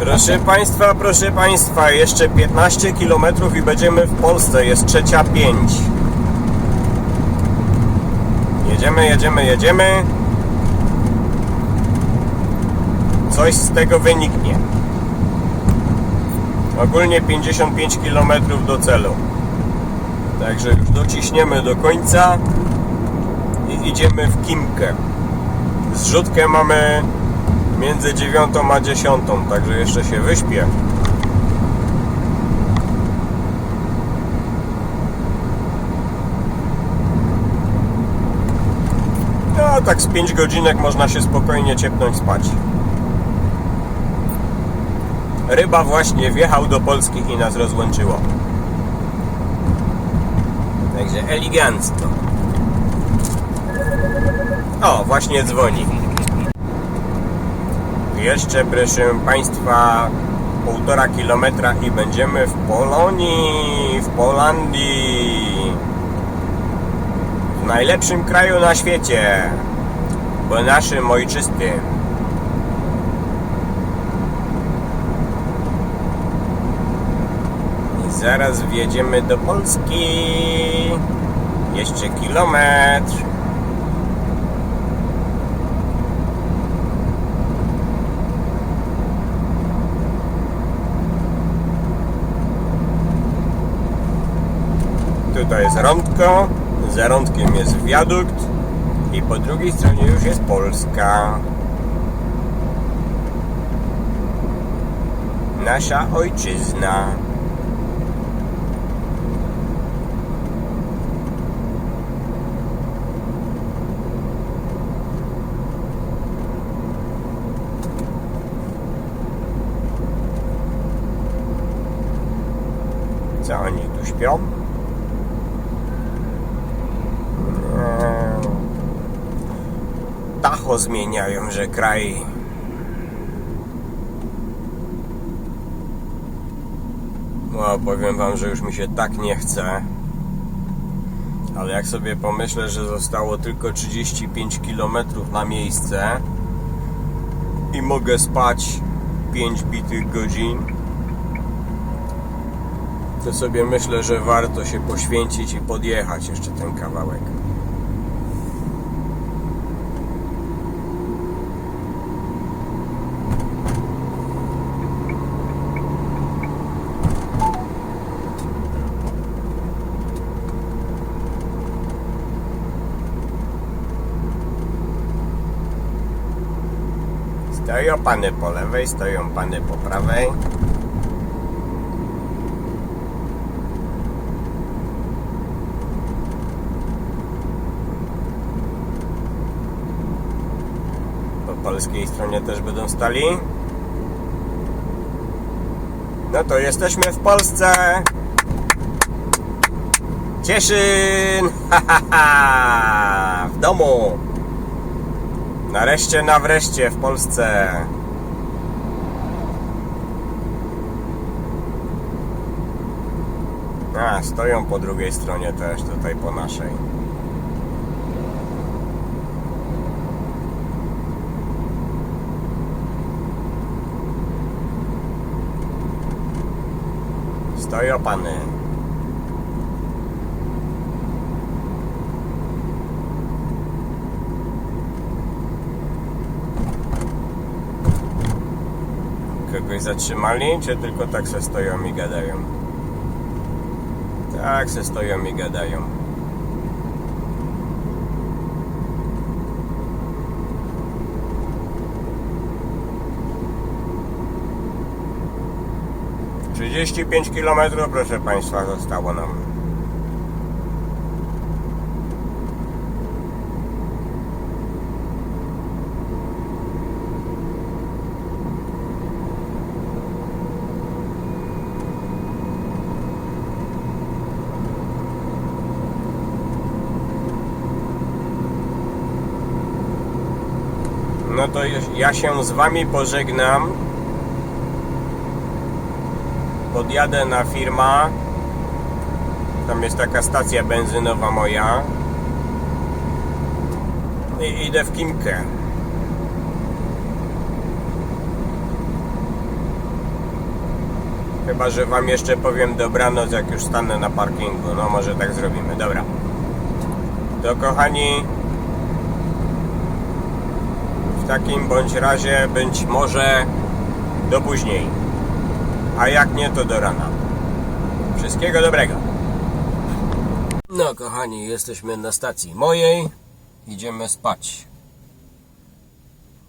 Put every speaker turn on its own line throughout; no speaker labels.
Proszę Państwa, proszę Państwa, jeszcze 15 km i będziemy w Polsce, jest trzecia 5. Jedziemy, jedziemy, jedziemy. Coś z tego wyniknie. Ogólnie 55 km do celu. Także już dociśniemy do końca i idziemy w Kimkę. Zrzutkę mamy między 9 a 10, także jeszcze się wyśpię. No, tak z 5 godzinek można się spokojnie ciepnąć spać. Ryba właśnie wjechał do Polski i nas rozłączyło. Także elegancko. O, właśnie dzwoni. Jeszcze, proszę Państwa, półtora kilometra i będziemy w Polonii, w Polandii. W najlepszym kraju na świecie, bo naszym ojczystym. Zaraz wjedziemy do Polski. Jeszcze kilometr. Tutaj jest rądko, za rądkiem jest wiadukt i po drugiej stronie już jest Polska. Nasza ojczyzna. Co oni tu śpią? Tacho zmieniają, że kraj. No, powiem wam, że już mi się tak nie chce. Ale jak sobie pomyślę, że zostało tylko 35 km na miejsce i mogę spać 5 bitych godzin, to sobie myślę, że warto się poświęcić i podjechać jeszcze ten kawałek. Stoją pany po lewej, stoją pany po prawej. Po polskiej stronie też będą stali. No to jesteśmy w Polsce. Cieszyn! Ha, ha, ha! W domu! Nareszcie na wreszcie w Polsce. A, stoją po drugiej stronie też, tutaj po naszej. Stoją pany. Kogoś zatrzymali, czy tylko tak se stoją i gadają? Tak se stoją i gadają. Trzydzieści pięć kilometrów, proszę Państwa, zostało nam. No to ja się z Wami pożegnam. Podjadę na firma. Tam jest taka stacja benzynowa moja. I idę w Kimkę. Chyba, że wam jeszcze powiem dobranoc, jak już stanę na parkingu. No może tak zrobimy. Dobra. To kochani, w takim bądź razie być może do później. A jak nie, to do rana. Wszystkiego dobrego. No kochani, jesteśmy na stacji mojej. Idziemy spać.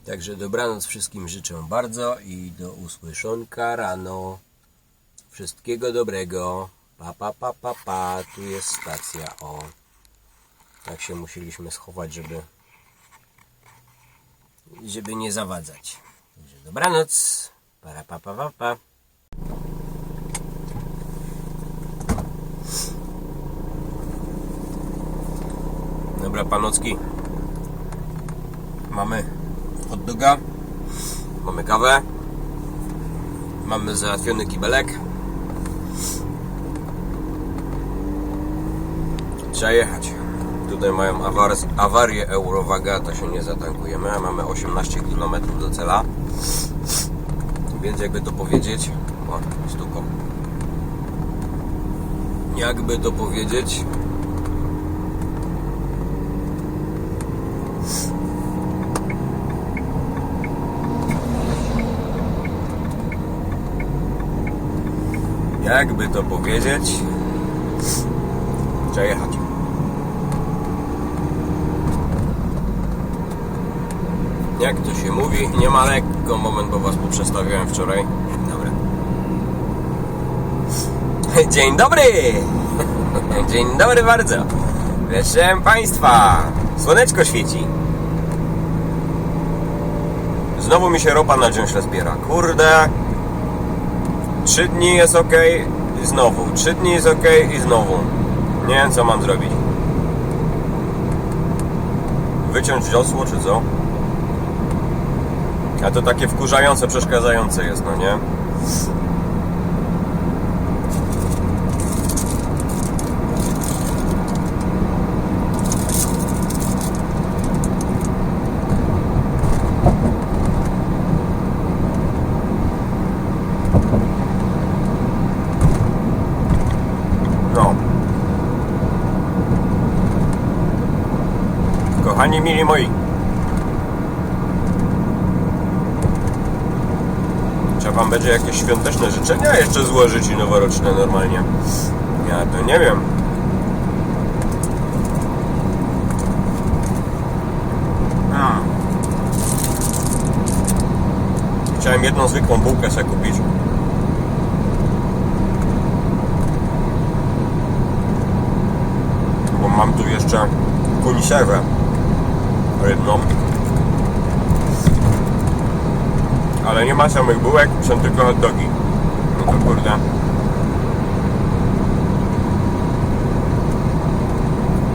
Także dobranoc wszystkim życzę bardzo i do usłyszonka rano. Wszystkiego dobrego. Pa, pa, pa, pa, pa. Tu jest stacja. O. Tak się musieliśmy schować, żeby żeby nie zawadzać. Także dobranoc. Para, pa, pa, pa, pa. Dobra, panocki. Mamy hot doga, mamy kawę, mamy załatwiony kibelek. Trzeba jechać. Tutaj mają awar, awarię Eurowaga, to się nie zatankujemy. a Mamy 18 km do cela. Więc jakby to powiedzieć... O, stuko. Jakby to powiedzieć... Jakby to powiedzieć... Trzeba jechać. Jak to się mówi, nie ma lekko moment, bo was poprzestawiałem wczoraj. Dobra. Dzień dobry! Dzień dobry bardzo! Proszę Państwa, słoneczko świeci. Znowu mi się ropa na dziąśle zbiera. Kurde. Trzy dni jest ok, i znowu. Trzy dni jest ok i znowu. Nie wiem co mam zrobić. Wyciąć wiosło czy co? A to takie wkurzające, przeszkadzające jest, no nie? No. Kochani mili moi. Trzeba wam będzie jakieś świąteczne życzenia jeszcze złożyć i noworoczne normalnie. Ja to nie wiem. Hmm. Chciałem jedną zwykłą bułkę sobie kupić. Bo mam tu jeszcze kuniserwę rybną. Ale nie ma samych bułek, są tylko hot dogi. No to kurde.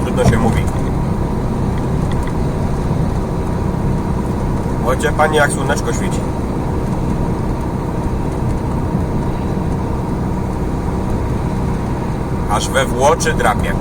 Trudno się mówi. Chodźcie pani jak słoneczko świeci. Aż we Włoczy drapie.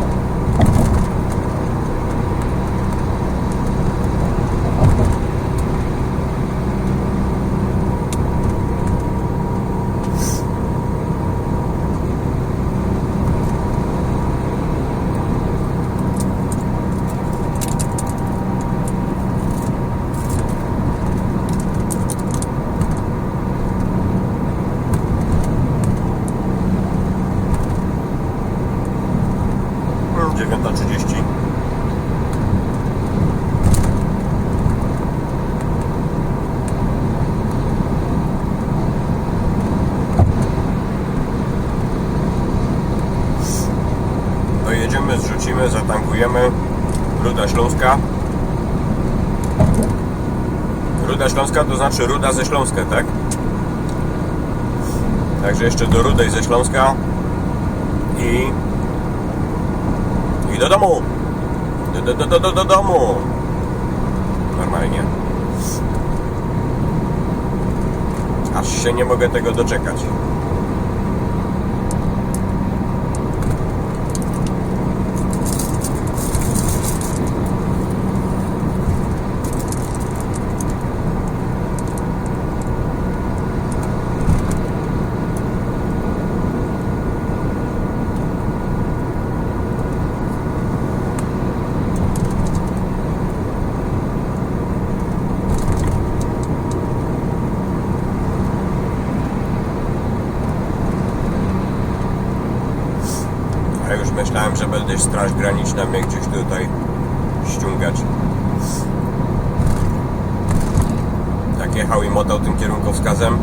Śląska Ruda Śląska to znaczy Ruda ze Śląska, tak? Także jeszcze do Rudej ze Śląska i i do domu. Do, do, do, do, do, do domu. Normalnie. Aż się nie mogę tego doczekać. Będę straż graniczna mnie gdzieś tutaj ściągać. Tak jechał i motał tym kierunkowskazem.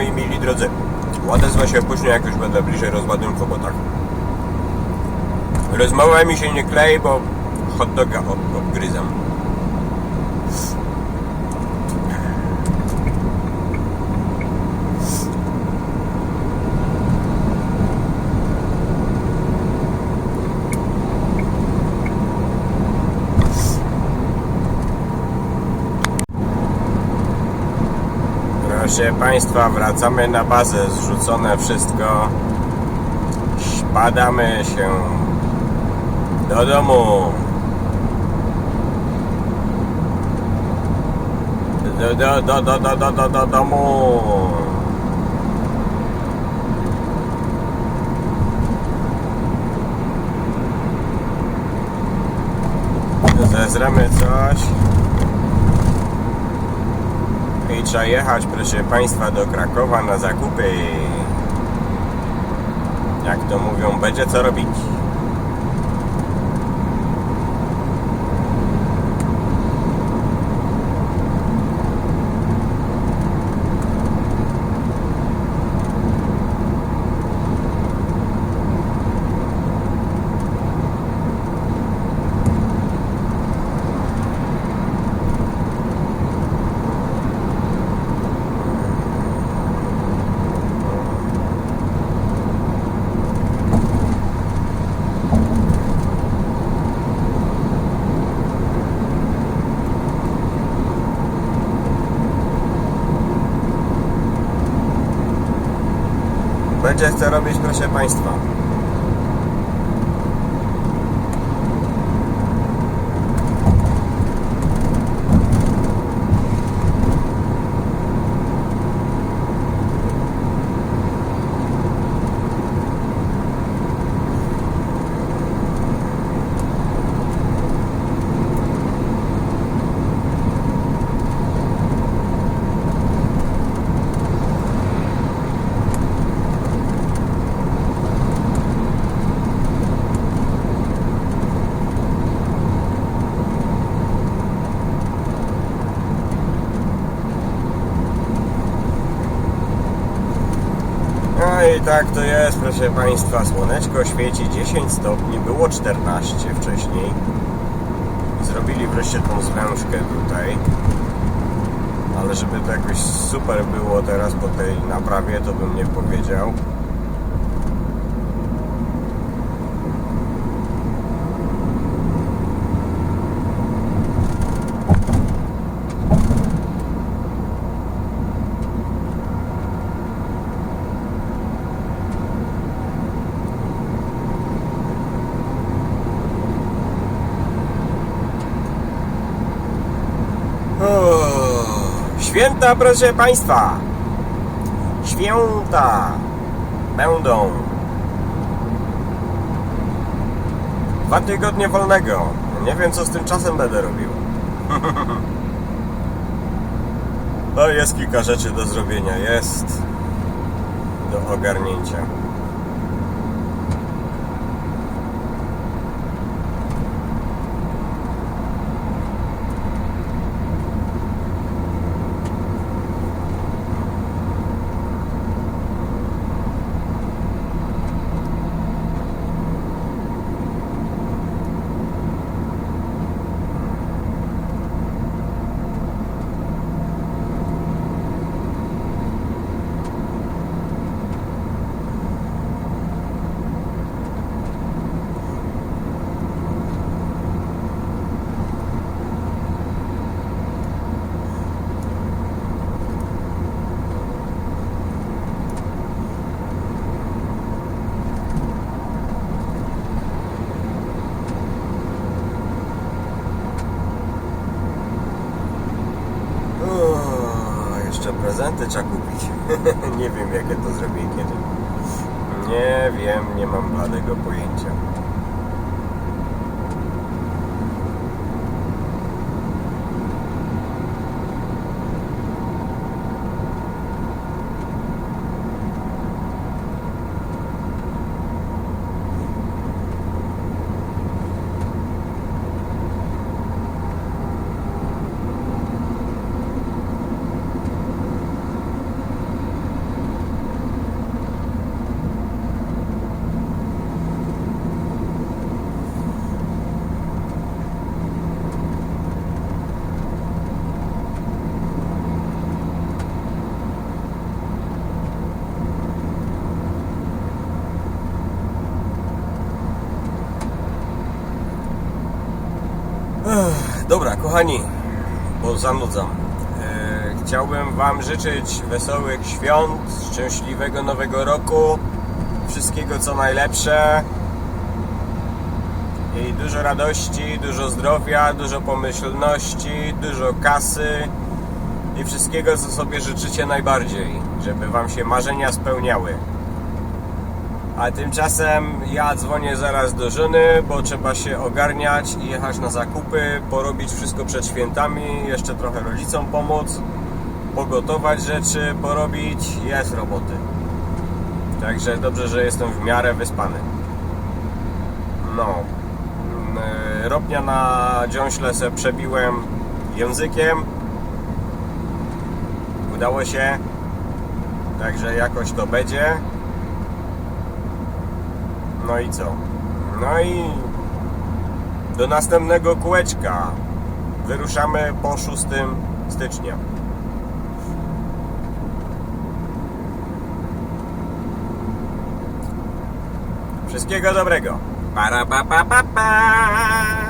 Moi mili drodzy, odezwę się później, jak już będę bliżej rozładunku, bo tak. Rozmowa mi się nie klei, bo hot doga ob- obgryzam. Proszę Państwa, wracamy na bazę, zrzucone wszystko. Spadamy się do domu. Do, do, do, do, do, do, do, do domu. Zezremy coś. I trzeba jechać, proszę Państwa, do Krakowa na zakupy. Jak to mówią, będzie co robić. Będzie co robić, proszę Państwa. No i tak to jest, proszę Państwa. Słoneczko świeci 10 stopni, było 14 wcześniej. Zrobili wreszcie tą zwężkę tutaj. Ale żeby to jakoś super było teraz po tej naprawie, to bym nie powiedział. O, święta, proszę Państwa! Święta będą. Dwa tygodnie wolnego. Nie wiem, co z tym czasem będę robił. No, jest kilka rzeczy do zrobienia. Jest do ogarnięcia. Jeszcze prezenty trzeba kupić. nie wiem, jakie to zrobię kiedy. Nie wiem, nie mam bladego pojęcia. Ech, Dobra, kochani, bo zanudzam. E, chciałbym Wam życzyć wesołych świąt, szczęśliwego nowego roku, wszystkiego co najlepsze i dużo radości, dużo zdrowia, dużo pomyślności, dużo kasy i wszystkiego co sobie życzycie najbardziej, żeby Wam się marzenia spełniały. A tymczasem ja dzwonię zaraz do żony, bo trzeba się ogarniać i jechać na zakupy, porobić wszystko przed świętami, jeszcze trochę rodzicom pomóc, pogotować rzeczy, porobić, jest roboty. Także dobrze, że jestem w miarę wyspany. No. Mm, y, Ropnia na dziąśle se przebiłem językiem. Udało się. Także jakoś to będzie. No i co? No i do następnego kółeczka. Wyruszamy po 6 stycznia. Wszystkiego dobrego. Para pa pa pa pa.